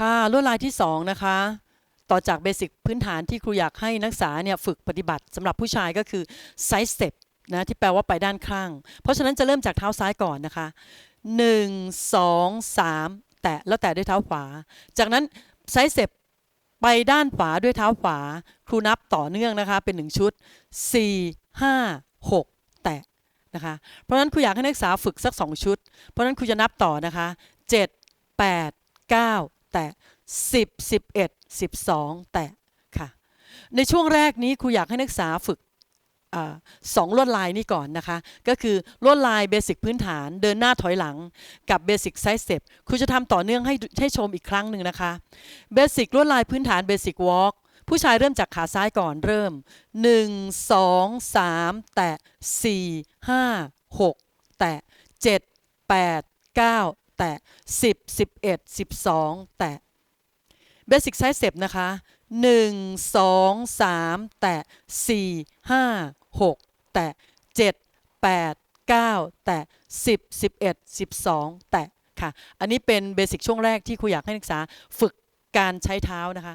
ค่ะลวดลายที่ 2 นะคะ ต่อจากเบสิกพื้นฐานที่ครูอยากให้นักศึกษาเนี่ยฝึกปฏิบัติสำหรับผู้ชายก็คือไซส์สเต็ปนะที่แปลว่าไปด้านข้าง เพราะฉะนั้นจะเริ่มจากเท้าซ้ายก่อนนะคะ 1 2 3 แตะแล้วแตะด้วยเท้าขวา จากนั้นไซส์สเต็ปไปด้านขวาด้วยเท้าขวา ครูนับต่อเนื่องนะคะเป็น 1 ชุด 4 5 6 แตะนะคะ เพราะฉะนั้นครูอยากให้นักศึกษาฝึกสัก 2 ชุด เพราะฉะนั้นครูจะนับต่อนะคะ 7 8 9แตะ10 11 12 แตะค่ะในช่วงแรกนี้ครูอยากให้นักศึกษาฝึกอสองลวดลายนี้ก่อนนะคะ ก็คือลวดลายเบสิกพื้นฐานเดินหน้าถอยหลังกับเบสิกไซส์สเต็ปครูจะทำต่อเนื่องให้ให้ชมอีกครั้งหนึ่งนะคะเบสิกลวดลายพื้นฐานเบสิกวอล์กผู้ชายเริ่มจากขาซ้ายก่อนเริ่ม 1 2 3 แตะ 4 5 6 แตะ 7 8 9 แตะ 10 11 12 แตะเบสิกไซส์เ t ็นะคะ 1 2 3 แตะ 4 5 6 แตะ 7 8 9 แตะ 10 11 12 แตะค่ะ อันนี้เป็นเบสิกช่วงแรกที่ครูอยากให้นักศึกษาฝึกการใช้เท้านะคะ